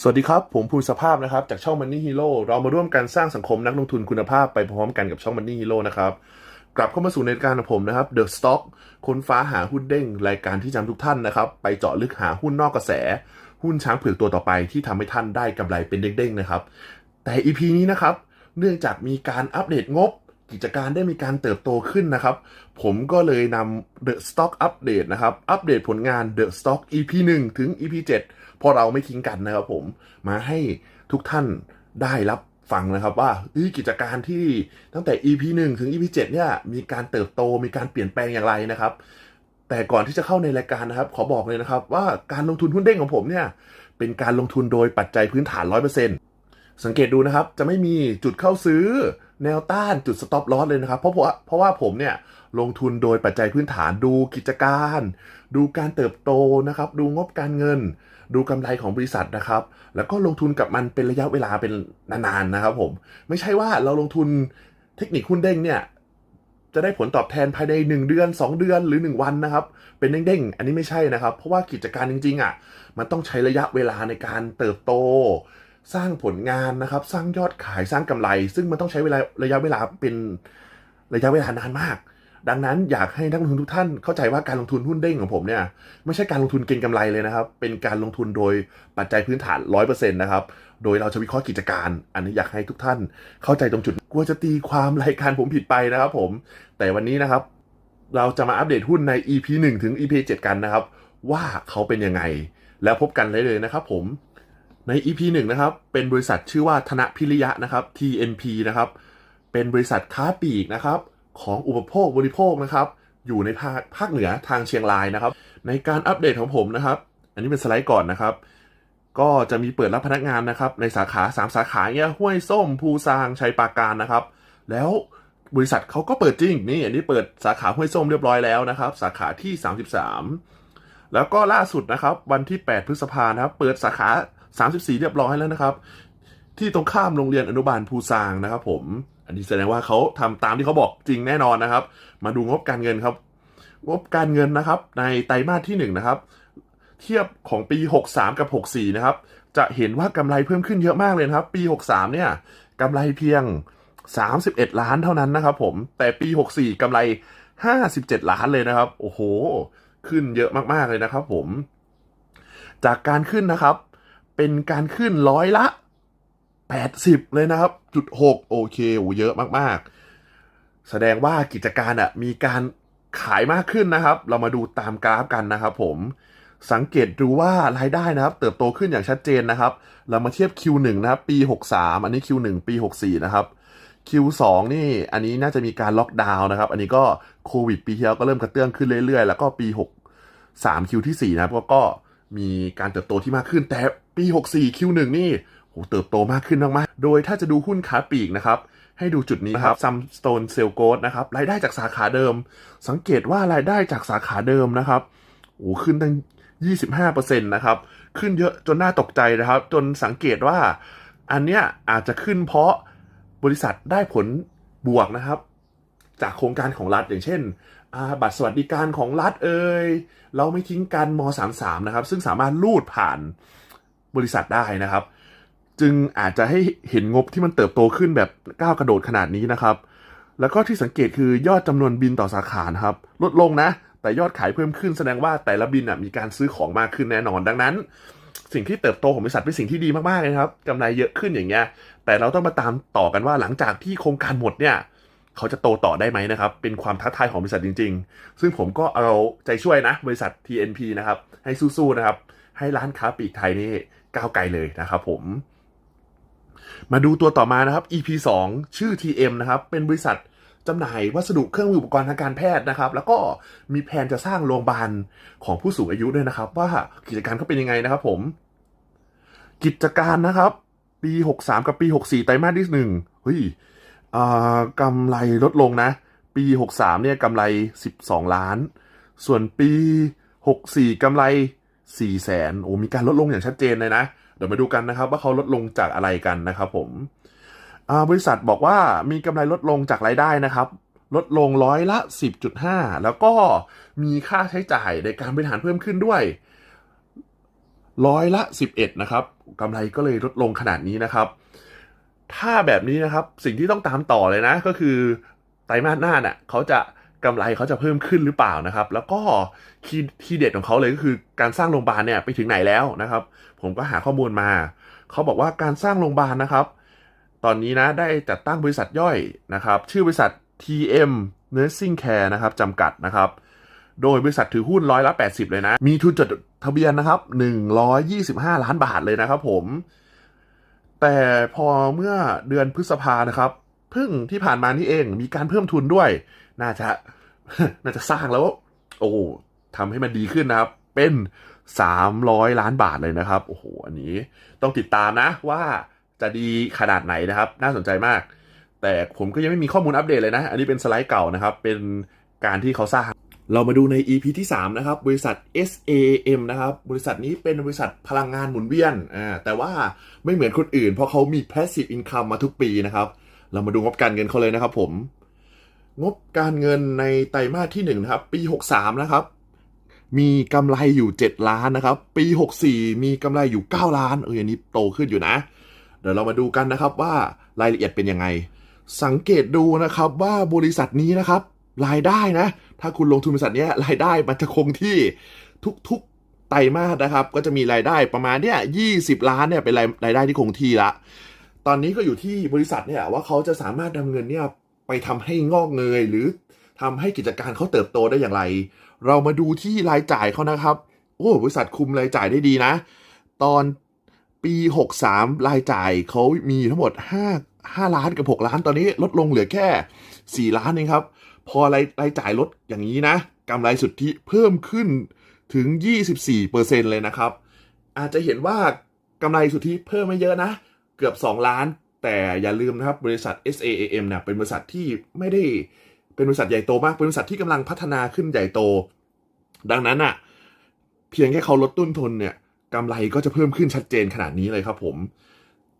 สวัสดีครับ ผมภูมิสภาพนะครับ จากช่อง Money Hero เรามาร่วมกันสร้างสังคมนักลงทุนคุณภาพไปพร้อมกันกับช่อง Money Hero นะครับ กลับเข้ามาสู่ในการของผมนะครับ The Stock ค้นฟ้าหาหุ้นเด้ง รายการที่จำทุกท่านนะครับ ไปเจาะลึกหาหุ้นนอกกระแส หุ้นช้างเผือกตัวต่อไปที่ทำให้ท่านได้กำไรเป็นเด้งๆนะครับ แต่ EP นี้นะครับ เนื่องจากมีการอัปเดตงบ กิจการได้มีการเติบโตขึ้นนะครับ ผมก็เลยนำ The Stock Update นะครับ อัปเดตผลงาน The Stock EP 1 ถึง EP 7เพราะเราไม่ทิ้งกันนะครับผมมาให้ทุกท่านได้รับฟังนะครับว่ากิจการที่ตั้งแต่ EP 1 ถึง EP 7เนี่ยมีการเติบโตมีการเปลี่ยนแปลงอย่างไรนะครับ แต่ก่อนที่จะเข้าในรายการนะครับ ขอบอกเลยนะครับ ว่าการลงทุนหุ้นเด้งของผมเนี่ยเป็นการลงทุนโดยปัจจัยพื้นฐาน 100%สังเกตดูนะครับ จะไม่มีจุดเข้าซื้อแนวต้านจุดสต็อปลอสเลยนะครับ เพราะเพราะเพราะว่าผมเนี่ยลงทุนโดยปัจจัยพื้นฐานดูกิจการ ดูการเติบโตนะครับ ดูงบการเงิน ดูกำไรของบริษัทนะครับ แล้วก็ลงทุนกับมันเป็นระยะเวลาเป็นนานๆนะครับผม ไม่ใช่ว่าเราลงทุนเทคนิคหุ้นเด้งเนี่ยจะได้ผลตอบแทนภายใน 1 เดือน 2 เดือนหรือ 1 วันนะครับ เป็นเด้งๆ อันนี้ไม่ใช่นะครับ เพราะว่ากิจการจริงๆอะมันต้องใช้ระยะเวลาในการเติบโต สร้างผลงานนะครับ สร้างยอดขายสร้างกำไร ซึ่งมันต้องใช้เวลาระยะเวลาเป็นระยะเวลานานมาก ดังนั้นอยากให้นักลงทุนทุกท่านเข้าใจว่าการลงทุนหุ้นเด้งของผมเนี่ยไม่ใช่การลงทุนเก็งกำไรเลยนะครับ เป็นการลงทุนโดยปัจจัยพื้นฐาน 100%นะครับ โดยเราจะวิเคราะห์กิจการ อันนี้อยากให้ทุกท่านเข้าใจตรงจุดกลัวจะตีความรายการผมผิดไปนะครับผม แต่วันนี้นะครับ เราจะมาอัปเดตหุ้นใน EP 1 ถึง EP 7 กันนะครับ ว่าเขาเป็นยังไง แล้วพบกันเลยเลยนะครับผมใน EP 1นะครับ เป็นบริษัทชื่อว่าธนพิริยะนะครับ TNP นะครับ เป็นบริษัทค้าปลีกนะครับ ของอุปโภคบริโภคนะครับ อยู่ในภาคภาคเหนือทางเชียงรายนะครับ ในการอัปเดตของผมนะครับ อันนี้เป็นสไลด์ก่อนนะครับ ก็จะมีเปิดรับพนักงานนะครับ ในสาขา 3 สาขาเนี่ยห้วยส้มภูซางชัยปราการนะครับ แล้วบริษัทเขาก็เปิดจริงนี่อันนี้เปิดสาขาห้วยส้มเรียบร้อยแล้วนะครับ สาขาที่ 33 แล้วก็ล่าสุดนะครับ วันที่ 8 พฤษภานะครับ เปิดสาขา 34 เรียบร้อยแล้วนะครับ ที่ตรงข้ามโรงเรียนอนุบาลภูซางนะครับ ผม อันนี้แสดงว่าเขาทำตามที่เขาบอกจริงแน่นอนนะครับ มาดูงบการเงินครับ งบการเงินนะครับ ในไตรมาสที่1นะครับ เทียบของปี 63 กับ 64 นะครับ จะเห็นว่ากำไรเพิ่มขึ้นเยอะมากเลยครับ ปี 63 เนี่ยกำไรเพียง 31 ล้านเท่านั้นนะครับ ผม แต่ปี 64กำไร 57 ล้านเลยนะครับ โอ้โห ขึ้นเยอะมากๆเลยนะครับ ผม จากการขึ้นนะครับ เป็นการขึ้นร้อยละ 80 เลยนะครับจุด6โอเคโอ้เยอะมากๆ แสดงว่ากิจการอะมีการขายมากขึ้นนะครับ เรามาดูตามกราฟกันนะครับผมสังเกตดูว่ารายได้นะครับ เติบโตขึ้นอย่างชัดเจนนะครับ เรามาเทียบ Q1 นะครับปี 63 อันนี้ Q1 ปี 64 นะครับ Q2 นี่อันนี้น่าจะมีการล็อกดาวน์นะครับ อันนี้ก็โควิดปีที่แล้วก็เริ่มกระเตื้องขึ้นเรื่อยๆ แล้วก็ปี 63 Q ที่ 4 นะครับก็ก็มีการเติบโตที่มากขึ้นแต่ปี 64 Q1 นี่ โหเติบโตมากขึ้นมากๆ โดยถ้าจะดูหุ้นขาปลีกนะครับ ให้ดูจุดนี้ครับ Sunstone c e l g o d นะครับ รายได้จากสาขาเดิม สังเกตว่ารายได้จากสาขาเดิมนะครับโอ้ขึ้นตั้ง 25%นะครับ ขึ้นเยอะจนน่าตกใจนะครับ จนสังเกตว่า อันเนี้ยอาจจะขึ้นเพราะบริษัทได้ผลบวกนะครับ จากโครงการของรัฐอย่างเช่นอ่าบัตรสวัสดิการของรัฐเอ่ยเราไม่ทิ้งกันม 33 นะครับ ซึ่งสามารถลูดผ่านบริษัทได้นะครับ จึงอาจจะให้เห็นงบที่มันเติบโตขึ้นแบบก้าวกระโดดขนาดนี้นะครับ แล้วก็ที่สังเกตคือยอดจำนวนบินต่อสาขานะครับ ลดลงนะ แต่ยอดขายเพิ่มขึ้นแสดงว่าแต่ละบินมีการซื้อของมากขึ้นแน่นอนดังนั้น สิ่งที่เติบโตของบริษัทเป็นสิ่งที่ดีมากๆเลยครับกำไรเยอะขึ้นอย่างเงี้ย แต่เราต้องมาตามต่อกันว่าหลังจากที่โครงการหมดเนี่ยเขาจะโตต่อได้ไหมนะครับ เป็นความท้าทายของบริษัทจริง ๆ ซึ่งผมก็เอาใจช่วยนะ บริษัท TNP นะครับ ให้สู้ๆนะครับ ให้ร้านค้าปลีกไทยนี่ก้าวไกลเลยนะครับผม มาดูตัวต่อมานะครับ EP 2 ชื่อ TM นะครับ เป็นบริษัทจำหน่ายวัสดุเครื่องมืออุปกรณ์ทางการแพทย์นะครับ แล้วก็มีแผนจะสร้างโรงพยาบาลของผู้สูงอายุด้วยนะครับ ว่ากิจการเขาเป็นยังไงนะครับ ผม กิจการนะครับ ปี 63 กับปี 64 ไตรมาสที่หนึ่งเฮ้ยอ่ากำไรลดลงนะ ปี 63 เนี่ยกำไร 12 ล้าน ส่วนปี 64กำไร4แสนโอ้มีการลดลงอย่างชัดเจนเลยนะ ดี๋ยวมาดูกันนะครับ ว่าเขาลดลงจากอะไรกันนะครับผมบริษัทบอกว่ามีกำไรลดลงจากรายได้นะครับ ลดลงร้อยละ 10.5 แล้วก็มีค่าใช้จ่ายในการบริหารเพิ่มขึ้นด้วยร้อยละ 11 นะครับกำไรก็เลยลดลงขนาดนี้นะครับ ถ้าแบบนี้นะครับสิ่งที่ต้องตามต่อเลยนะ ก็คือไตรมาสหน้าเน่ะเขาจะ กำไรเขาจะเพิ่มขึ้นหรือเปล่านะครับ แล้วก็คีย์ทีเด็ดของเขาเลยก็คือการสร้างโรงพยาบาลเนี่ยไปถึงไหนแล้วนะครับ ผมก็หาข้อมูลมา เขาบอกว่าการสร้างโรงพยาบาลนะครับ ตอนนี้นะได้จัดตั้งบริษัทย่อยนะครับ ชื่อบริษัท TM Nursing Care นะครับจำกัดนะครับ โดยบริษัทถือหุ้นร้อยละ80 เลยนะ มีทุนจดทะเบียนนะครับ 125 ล้านบาทเลยนะครับ ผม แต่พอเมื่อเดือนพฤษภานะครับเพิ่งที่ผ่านมานี่เองมีการเพิ่มทุนด้วยน่าจะน่าจะสร้างแล้ว โอ้ทำให้มันดีขึ้นนะครับ เป็น 300 ล้านบาทเลยนะครับ โอ้โห อันนี้ต้องติดตามนะว่าจะดีขนาดไหนนะครับ น่าสนใจมาก แต่ผมก็ยังไม่มีข้อมูลอัปเดตเลยนะ อันนี้เป็นสไลด์เก่านะครับ เป็นการที่เขาสร้าง เรามาดูใน EP ที่ 3 นะครับ บริษัท SAM นะครับ บริษัทนี้เป็นบริษัทพลังงานหมุนเวียน อ่า แต่ว่าไม่เหมือนคนอื่น เพราะเขามี passive income มาทุกปีนะครับ เรามาดูงบการเงินเขาเลยนะครับผม งบการเงินในไตรมาสที่1นะครับปี 63 นะครับ มีกำไรอยู่ 7 ล้านนะครับ ปี 64 มีกำไรอยู่ 9 ล้านเอออันนี้โตขึ้นอยู่นะ เดี๋ยวเรามาดูกันนะครับว่ารายละเอียดเป็นยังไง สังเกตดูนะครับว่าบริษัทนี้นะครับ รายได้นะ ถ้าคุณลงทุนบริษัทนี้รายได้มันจะคงที่ทุกๆไตรมาสนะครับ ก็จะมีรายได้ประมาณเนี่ย20 ล้านเนี่ยเป็นรายรายได้ที่คงที่ละตอนนี้ก็อยู่ที่บริษัทเนี่ยว่าเขาจะสามารถนำเงินเนี่ย ไปทำให้งอกเงย หรือทำให้กิจการเขาเติบโตได้อย่างไร เรามาดูที่รายจ่ายเขานะครับ โอ้บริษัทคุมรายจ่ายได้ดีนะ ตอนปี 63 รายจ่ายเขามีทั้งหมด 5 5 ล้านกับ 6 ล้านตอนนี้ลดลงเหลือแค่ 4 ล้านเองครับ พอรายรายจ่ายลดอย่างนี้นะกำไรสุทธิเพิ่มขึ้นถึง 24%เลยนะครับ อาจจะเห็นว่ากำไรสุทธิเพิ่มไม่เยอะนะ เกือบ 2 ล้าน แต่อย่าลืมนะครับบริษัท SAAM เนี่ยเป็นบริษัทที่ไม่ได้เป็นบริษัทใหญ่โตมากเป็นบริษัทที่กำลังพัฒนาขึ้นใหญ่โต ดังนั้นอะเพียงแค่เขาลดต้นทุนเนี่ยกำไรก็จะเพิ่มขึ้นชัดเจนขนาดนี้เลยครับผม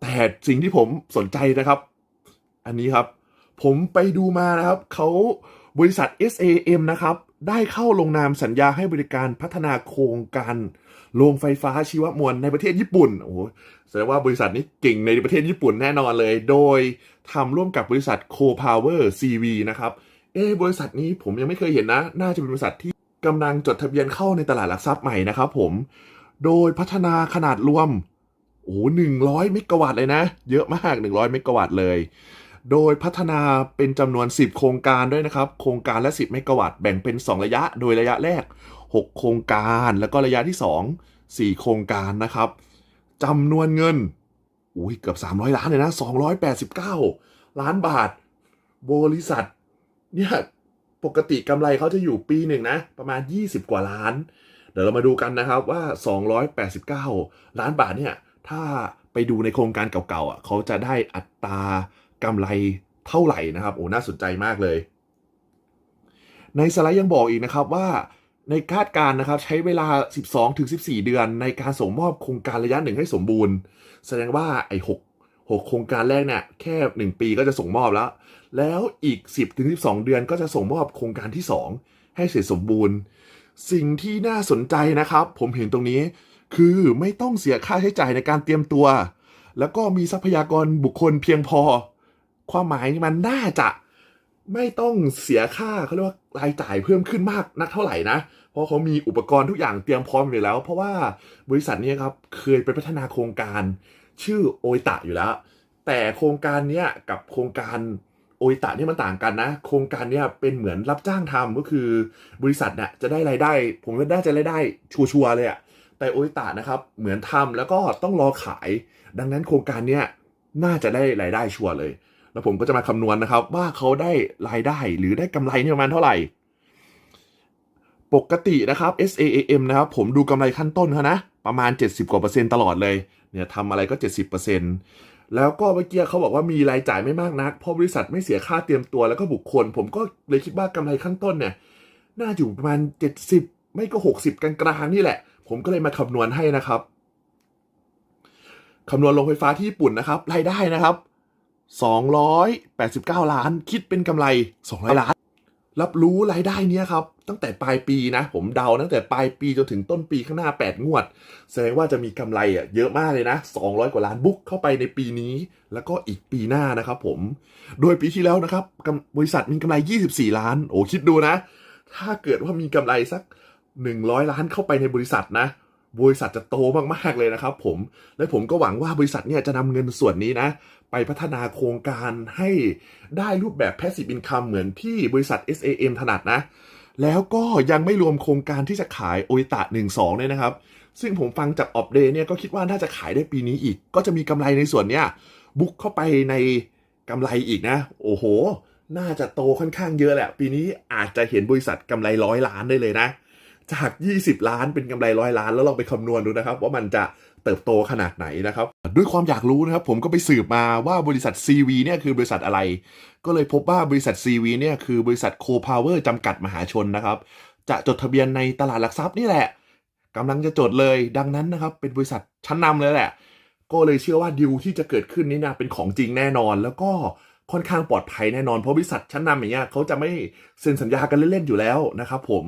แต่สิ่งที่ผมสนใจนะครับ อันนี้ครับ ผมไปดูมานะครับเขาบริษัท SAM นะครับ ได้เข้าลงนามสัญญาให้บริการพัฒนาโครงการ โรงไฟฟ้าชีวมวลในประเทศญี่ปุ่นโอ้โหแสดงว่าบริษัทนี้เก่งในประเทศญี่ปุ่นแน่นอนเลย โดยทำร่วมกับบริษัท Co Power CV นะครับเอะบริษัทนี้ผมยังไม่เคยเห็นนะ น่าจะเป็นบริษัทที่กำลังจดทะเบียนเข้าในตลาดหลักทรัพย์ใหม่นะครับผม โดยพัฒนาขนาดรวม โอ้หนึ่งร้อยเมกะวัตต์เลยนะ เยอะมาก 100 เมกะวัตต์เลย โดยพัฒนาเป็นจำนวน 10 โครงการด้วยนะครับ โครงการละ 10 เมกะวัตต์แบ่งเป็น 2 ระยะ โดยระยะแรก 6 โครงการ แล้วก็ระยะที่ 2 4 โครงการนะครับจำนวนเงินอุ้ยเกือบ 300 ล้านเลยนะ 289 ล้านบาท บริษัท เนี่ย ปกติกำไรเขาจะอยู่ปีหนึ่งนะ ประมาณ 20 กว่าล้าน เดี๋ยวเรามาดูกันนะครับว่า 289 ล้านบาทเนี่ย ถ้าไปดูในโครงการเก่าๆอะเขาจะได้อัตรากำไรเท่าไหร่นะครับ โอ้ น่าสนใจมากเลย ในสไลด์ยังบอกอีกนะครับว่า ในคาดการนะครับใช้เวลา 12-14เดือน ในการส่งมอบโครงการระยะหนึ่งให้สมบูรณ์ แสดงว่าไอ้6 6โครงการแรกเนี่ยแค่1ปีก็จะส่งมอบแล้ว แล้วอีก 10-12เดือนก็จะส่งมอบโครงการที่ 2 ให้เสร็จสมบูรณ์ สิ่งที่น่าสนใจนะครับ ผมเห็นตรงนี้คือไม่ต้องเสียค่าใช้จ่ายในการเตรียมตัว แล้วก็มีทรัพยากรบุคคลเพียงพอ ความหมายมันน่าจะไม่ต้องเสียค่าเขาเรียกว่า รายจ่ายเพิ่มขึ้นมากนักเท่าไหร่นะ เพราะเขามีอุปกรณ์ทุกอย่างเตรียมพร้อมอยู่แล้ว เพราะว่าบริษัทนี้ครับเคยไปพัฒนาโครงการชื่อโอตะอยู่แล้ว แต่โครงการนี้กับโครงการโอตะนี่มันต่างกันนะ โครงการนี้เป็นเหมือนรับจ้างทำก็คือบริษัทเนี่ยจะได้รายได้ ผมว่าน่าจะรายได้ชัวร์เลยอะแต่โอตะนะครับเหมือนทำแล้วก็ต้องรอขาย ดังนั้นโครงการเนี้ยน่าจะได้รายได้ชัวร์เลย แล้วผมก็จะมาคำนวณนะครับ ว่าเขาได้รายได้หรือได้กำไรนี่ประมาณเท่าไหร่ ปกตินะครับ SAAM นะครับ ผมดูกำไรขั้นต้นเขานะ ประมาณ 70 กว่าเปอร์เซ็นต์ตลอดเลยเนี่ยทำอะไรก็ 70เปอร์เซ็นต์แล้วก็เมื่อกี้เขาบอกว่ามีรายจ่ายไม่มากนัก เพราะบริษัทไม่เสียค่าเตรียมตัวแล้วก็บุคคล ผมก็เลยคิดว่ากำไรขั้นต้นเนี่ย น่าอยู่ประมาณ 70 ไม่ก็ 60 กลางๆนี่แหละ ผมก็เลยมาคำนวณให้นะครับคำนวณโรงไฟฟ้าที่ญี่ปุ่นนะครับรายได้นะครับ 289 ล้าน คิดเป็นกำไร 200 ล้าน รับรู้รายได้เนี้ยครับ ตั้งแต่ปลายปีนะ ผมเดาตั้งแต่ปลายปีจนถึงต้นปีข้างหน้า 8 งวด แสดงว่าจะมีกำไรอะเยอะมากเลยนะ 200 กว่าล้านบุ๊กเข้าไปในปีนี้ แล้วก็อีกปีหน้านะครับผม โดยปีที่แล้วนะครับบริษัทมีกำไร 24 ล้าน โอ้คิดดูนะ ถ้าเกิดว่ามีกำไรสัก 100 ล้านเข้าไปในบริษัทนะ บริษัทจะโตมากๆเลยนะครับผมและผมก็หวังว่าบริษัทเนี่ยจะนำเงินส่วนนี้นะ ไปพัฒนาโครงการให้ได้รูปแบบ passive income เหมือนที่บริษัท SAM ถนัดนะ แล้วก็ยังไม่รวมโครงการที่จะขายโอ i ตะ12เนี่ยนะครับ ซึ่งผมฟังจากออ d เดย์เนี่ยก็คิดว่าน่าจะขายได้ปีนี้อีก ก็จะมีกำไรในส่วนเนี้ยบุกเข้าไปในกำไรอีกนะ โอ้โห น่าจะโตค่อนข้างเยอะแหละ ปีนี้อาจจะเห็นบริษัทกำไรร้อยล้านได้เลยนะ จาก 20 ล้านเป็นกำไรร้อยล้าน แล้วลองไปคำนวณดูนะครับ ว่ามันจะเติบโตขนาดไหนนะครับ ด้วยความอยากรู้นะครับ ผมก็ไปสืบมาว่าบริษัท CV เนี่ยคือบริษัทอะไร ก็เลยพบว่าบริษัท CV เนี่ยคือบริษัท Co Power จำกัดมหาชนนะครับ จะจดทะเบียนในตลาดหลักทรัพย์นี่แหละกำลังจะจดเลย ดังนั้นนะครับ เป็นบริษัทชั้นนำเลยแหละ ก็เลยเชื่อว่าดิวที่จะเกิดขึ้นนี่นะเป็นของจริงแน่นอน แล้วก็ค่อนข้างปลอดภัยแน่นอนเพราะบริษัทชั้นนำอย่างเงี้ยเขาจะไม่เซ็นสัญญากันเล่นๆอยู่แล้วนะครับ ผม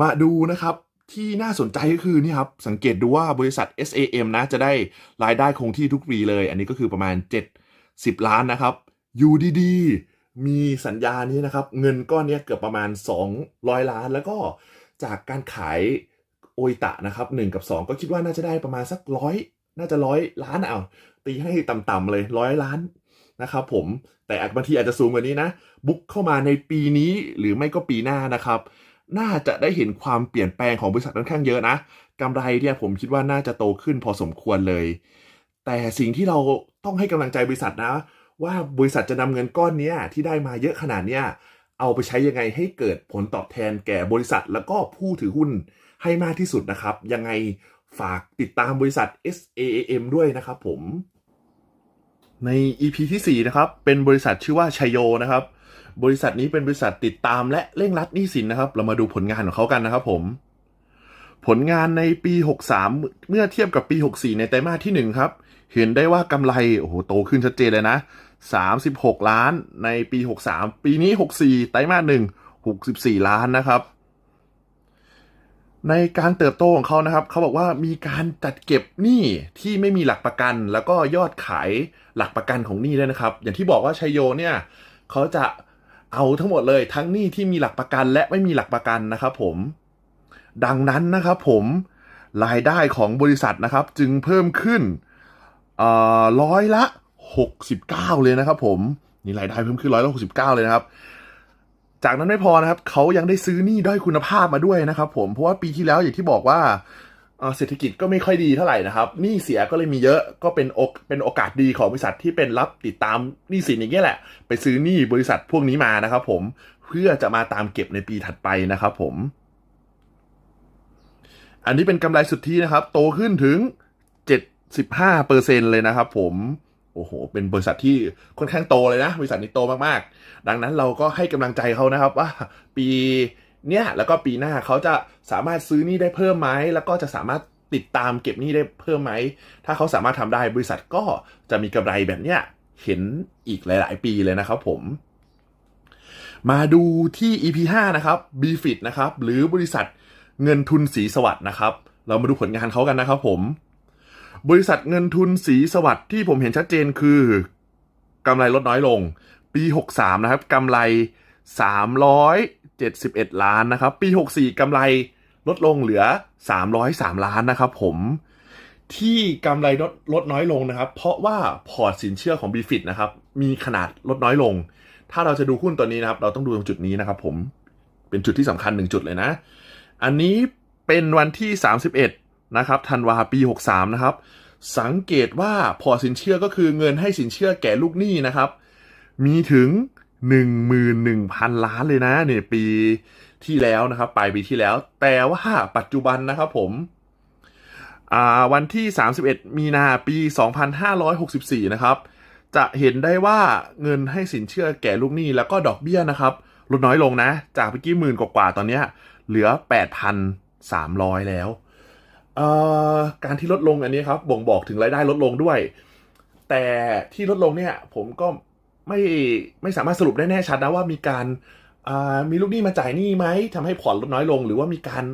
มาดูนะครับที่น่าสนใจก็คือนี่ครับ สังเกตดูว่าบริษัท SAM นะจะได้รายได้คงที่ทุกปีเลย อันนี้ก็คือประมาณ 70 ล้านนะครับ UDD มีสัญญานี้นะครับ เงินก้อนนี้เกือบประมาณ 200 ล้าน แล้วก็จากการขายโอ i ตะนะครับ1กับ 2 ก็คิดว่าน่าจะได้ประมาณสักร้อยน่าจะร้อยล้านเอาตีให้ต่ำๆเลยร้อยล้านนะครับผมแต่บางทีอาจจะสูงกว่านี้นะ บุ๊กเข้ามาในปีนี้หรือไม่ก็ปีหน้านะครับ น่าจะได้เห็นความเปลี่ยนแปลงของบริษัทค่อนข้างเยอะนะกำไรเนี่ยผมคิดว่าน่าจะโตขึ้นพอสมควรเลย แต่สิ่งที่เราต้องให้กำลังใจบริษัทนะ ว่าบริษัทจะนำเงินก้อนนี้ที่ได้มาเยอะขนาดเนี้ยเอาไปใช้ยังไงให้เกิดผลตอบแทนแก่บริษัท แล้วก็ผู้ถือหุ้นให้มากที่สุดนะครับ ยังไงฝากติดตามบริษัท SAM ด้วยนะครับผม ใน EP ที่ 4 นะครับ เป็นบริษัทชื่อว่าชัยโยนะครับ บริษัทนี้เป็นบริษัทติดตามและเร่งรัดหนี้สินนะครับ เรามาดูผลงานของเขากันนะครับผม ผลงานในปี 63 เมื่อเทียบกับปี 64 ในไตรมาสที่ 1 ครับ เห็นได้ว่ากำไรโอ้โหโตขึ้นชัดเจนเลยนะ 36 ล้านในปี 63 ปีนี้ 64 ไตรมาส1 64 ล้านนะครับในการเติบโตของเขานะครับ เขาบอกว่ามีการจัดเก็บหนี้ที่ไม่มีหลักประกัน แล้วก็ยอดขายหลักประกันของหนี้ด้วยนะครับ อย่างที่บอกว่าชัยโยเนี่ยเขาจะ เอาทั้งหมดเลยทั้งหนี้ที่มีหลักประกันและไม่มีหลักประกันนะครับผม ดังนั้นนะครับผมรายได้ของบริษัทนะครับ จึงเพิ่มขึ้นร้อยละ 69 เลยนะครับ ผมนี่รายได้เพิ่มขึ้นร้อยละ69เลยนะครับ จากนั้นไม่พอนะครับเขายังได้ซื้อหนี้ด้อยคุณภาพมาด้วยนะครับ ผมเพราะว่าปีที่แล้วอย่างที่บอกว่า เศรษฐกิจก็ไม่ค่อยดีเท่าไหร่นะครับหนี้เสียก็เลยมีเยอะก็เป็นโอกเป็นโอกาสดีของบริษัทที่เป็นรับติดตามหนี้สินอย่างเงี้ยแหละ ไปซื้อหนี้บริษัทพวกนี้มานะครับผมเพื่อจะมาตามเก็บในปีถัดไปนะครับผม อันนี้เป็นกำไรสุทธินะครับ โตขึ้นถึง 75เปอร์เซ็นเลยนะครับผมโอ้โห เป็นบริษัทที่ค่อนข้างโตเลยนะ บริษัทนี้โตมากๆ ดังนั้นเราก็ให้กำลังใจเขานะครับว่าปี เนี้ยแล้วก็ปีหน้าเขาจะสามารถซื้อนี้ได้เพิ่มไหมแล้วก็จะสามารถติดตามเก็บนี้ได้เพิ่มไหม ถ้าเขาสามารถทำได้บริษัทก็จะมีกำไรแบบเนี้ยเห็นอีกหลาย ๆ ปีเลยนะครับผม มาดูที่ EP 5 นะครับ BFIT นะครับ หรือบริษัทเงินทุนสีสวัสด์นะครับ เรามาดูผลงานเขากันนะครับผม บริษัทเงินทุนสีสวัสด์ที่ผมเห็นชัดเจนคือกำไรลดน้อยลง ปี 63 นะครับกำไร 71 ล้านนะครับ ปี 64กำไรลดลงเหลือ 303 ล้านนะครับผมที่กำไรลดลดน้อยลงนะครับ เพราะว่าพอร์ตสินเชื่อของ BFIT นะครับ มีขนาดลดน้อยลง ถ้าเราจะดูหุ้นตัวนี้นะครับ เราต้องดูตรงจุดนี้นะครับ ผมเป็นจุดที่สำคัญหนึ่งจุดเลยนะ อันนี้เป็นวันที่ 31 นะครับธันวาปี 63 นะครับ สังเกตว่าพอร์ตสินเชื่อก็คือเงินให้สินเชื่อแก่ลูกหนี้นะครับ มีถึง 11,000 ล้านเลยนะเนี่ยปีที่แล้วนะครับปลายปีที่แล้ว แต่ว่าปัจจุบันนะครับผมวันที่ 31 มีนาปี 2564 นะครับ จะเห็นได้ว่าเงินให้สินเชื่อแก่ลูกหนี้แล้วก็ดอกเบี้ยนะครับ ลดน้อยลงนะ จากเมื่อกี้หมื่นกว่าตอนนี้เหลือ 8,300 แล้ว การที่ลดลงอันนี้ครับ บ่งบอกถึงรายได้ลดลงด้วย แต่ที่ลดลงเนี่ย ผมก็ ไม่ไม่สามารถสรุปได้แน่ชัดนะว่ามีการมีลูกหนี้มาจ่ายหนี้ไหมทำให้ผ่อนลดน้อยลง หรือว่ามีการ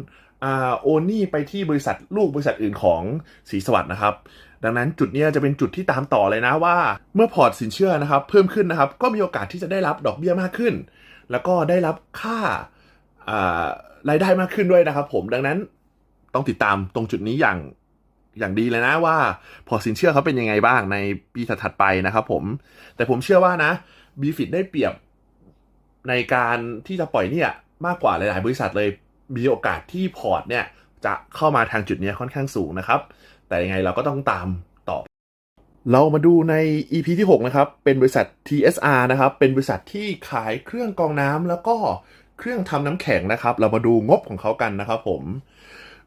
อโอนหนี้ไปที่บริษัทลูกบริษัทอื่นของศรีสวัสด์นะครับ ดังนั้นจุดนี้จะเป็นจุดที่ตามต่อเลยนะว่าเมื่อพอร์ตสินเชื่อนะครับ เพิ่มขึ้นนะครับ ก็มีโอกาสที่จะได้รับดอกเบี้ยมากขึ้น แล้วก็ได้รับค่าอ่ารายได้มากขึ้นด้วยนะครับ ผมดังนั้นต้องติดตามตรงจุดนี้อย่าง อย่างดีเลยนะว่าพอสินเชื่อเขาเป็นยังไงบ้างในปีถัดๆไปนะครับผม แต่ผมเชื่อว่านะบีฟิตได้เปรียบในการที่จะปล่อยเนี่ยมากกว่าหลาย ๆ บริษัทเลยมีโอกาสที่พอร์ตเนี่ยจะเข้ามาทางจุดนี้ค่อนข้างสูงนะครับ แต่ยังไงเราก็ต้องตามต่อ เรามาดูใน EP ที่ 6 นะครับ เป็นบริษัท TSR นะครับ เป็นบริษัทที่ขายเครื่องกรองน้ำแล้วก็เครื่องทำน้ำแข็งนะครับ เรามาดูงบของเขากันนะครับผม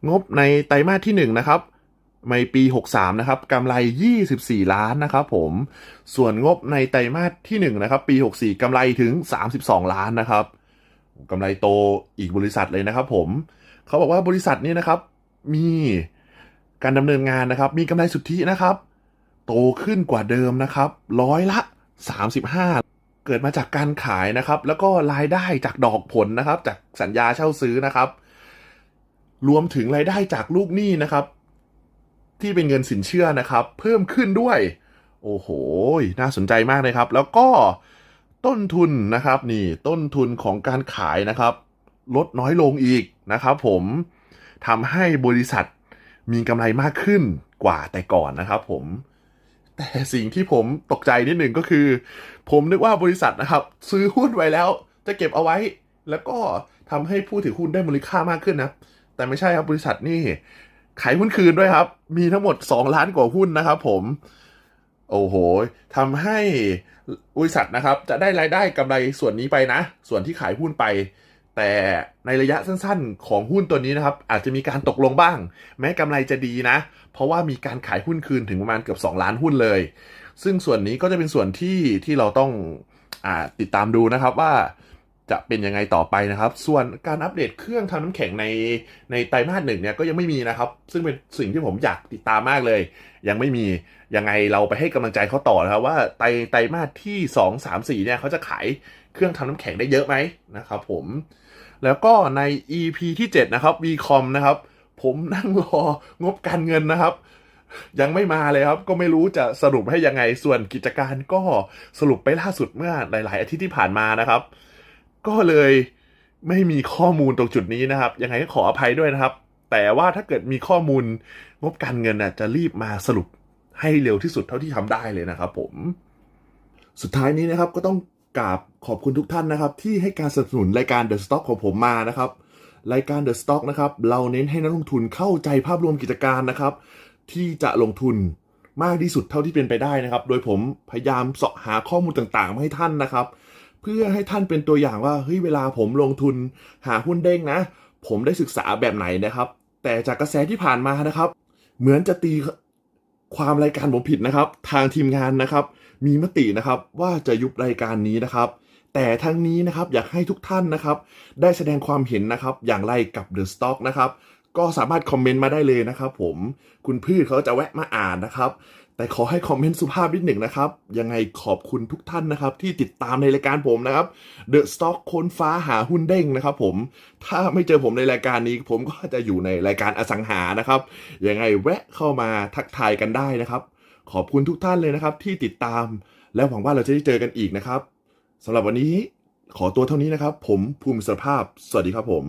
งบในไตรมาสที่ 1 นะครับ ในปี 63 นะครับกำไร 24 ล้านนะครับผม ส่วนงบในไตรมาสที่ 1 นะครับ ปี 64 กำไรถึง 32 ล้านนะครับกำไรโตอีกบริษัทเลยนะครับผม เขาบอกว่าบริษัทนี้นะครับมีการดำเนินงานนะครับ มีกำไรสุทธินะครับ โตขึ้นกว่าเดิมนะครับ ร้อยละ 35 เกิดมาจากการขายนะครับ แล้วก็รายได้จากดอกผลนะครับ จากสัญญาเช่าซื้อนะครับ รวมถึงรายได้จากลูกหนี้นะครับ ที่เป็นเงินสินเชื่อนะครับ เพิ่มขึ้นด้วย โอ้โห น่าสนใจมากเลยครับ แล้วก็ต้นทุนนะครับนี่ต้นทุนของการขายนะครับ ลดน้อยลงอีกนะครับ ผมทำให้บริษัทมีกำไรมากขึ้นกว่าแต่ก่อนนะครับ ผม แต่สิ่งที่ผมตกใจนิดหนึ่งก็คือ ผมนึกว่าบริษัทนะครับ ซื้อหุ้นไว้แล้ว จะเก็บเอาไว้ แล้วก็ทำให้ผู้ถือหุ้นได้มูลค่ามากขึ้นนะแต่ไม่ใช่ครับบริษัทนี่ ขายหุ้นคืนด้วยครับ มีทั้งหมด 2 ล้านกว่าหุ้นนะครับผม โอ้โหทำให้บริษัทนะครับ จะได้รายได้กำไรส่วนนี้ไปนะ ส่วนที่ขายหุ้นไป แต่ในระยะสั้นๆ ของหุ้นตัวนี้นะครับ อาจจะมีการตกลงบ้าง แม้กำไรจะดีนะ เพราะว่ามีการขายหุ้นคืนถึงประมาณเกือบ2 ล้านหุ้นเลย ซึ่งส่วนนี้ก็จะเป็นส่วนที่ที่เราต้องอติดตามดูนะครับว่า จะเป็นยังไงต่อไปนะครับ ส่วนการอัปเดตเครื่องทำน้ำแข็งในในไตรมาสหนึ่งเนี่ยก็ยังไม่มีนะครับ ซึ่งเป็นสิ่งที่ผมอยากติดตามมากเลย ยังไม่มี ยังไงเราไปให้กำลังใจเขาต่อนะครับว่าไตไตรมาสที่ 2 3 4เนี่ยเขาจะขายเครื่องทำน้ำแข็งได้เยอะไหมนะครับผม แล้วก็ใน EP ที่ 7 นะครับ VCOM นะครับ ผมนั่งรองบการเงินนะครับยังไม่มาเลยครับก็ไม่รู้จะสรุปให้ยังไงส่วนกิจการก็สรุปไปล่าสุดเมื่อหลาย ๆ อาทิตย์ที่ผ่านมานะครับ ก็เลยไม่มีข้อมูลตรงจุดนี้นะครับ ยังไงก็ขออภัยด้วยนะครับ แต่ว่าถ้าเกิดมีข้อมูลงบการเงินน่ะจะรีบมาสรุปให้เร็วที่สุดเท่าที่ทำได้เลยนะครับ ผม สุดท้ายนี้นะครับก็ต้องกราบขอบคุณทุกท่านนะครับ ที่ให้การสนับสนุนรายการ The Stock ของผมมานะครับ รายการ The Stock นะครับ เราเน้นให้นักลงทุนเข้าใจภาพรวมกิจการนะครับ ที่จะลงทุนมากที่สุดเท่าที่เป็นไปได้นะครับ โดยผมพยายามเสาะหาข้อมูลต่างๆมาให้ท่านนะครับ เพื่อให้ท่านเป็นตัวอย่างว่าเฮ้ยเวลาผมลงทุนหาหุ้นเด้งนะ ผมได้ศึกษาแบบไหนนะครับ แต่จากกระแสที่ผ่านมานะครับ เหมือนจะตีความรายการผมผิดนะครับ ทางทีมงานนะครับ มีมตินะครับว่าจะยุบรายการนี้นะครับ แต่ทั้งนี้นะครับอยากให้ทุกท่านนะครับ ได้แสดงความเห็นนะครับ อย่างไรกับ The Stock นะครับ ก็สามารถคอมเมนต์มาได้เลยนะครับ ผมคุณพืชเขาจะแวะมาอ่านนะครับ แต่ขอให้คอมเมนต์สุภาพนิดหนึ่งนะครับ ยังไงขอบคุณทุกท่านนะครับ ที่ติดตามในรายการผมนะครับ The Stock ค้นฟ้าหาหุ้นเด้งนะครับผมถ้าไม่เจอผมในรายการนี้ ผมก็จะอยู่ในรายการอสังหานะครับยังไงแวะเข้ามาทักทายกันได้นะครับ ขอบคุณทุกท่านเลยนะครับ ที่ติดตามและหวังว่าเราจะได้เจอกันอีกนะครับสำหรับวันนี้ขอตัวเท่านี้นะครับ ผมภูมิสภาพ สวัสดีครับผม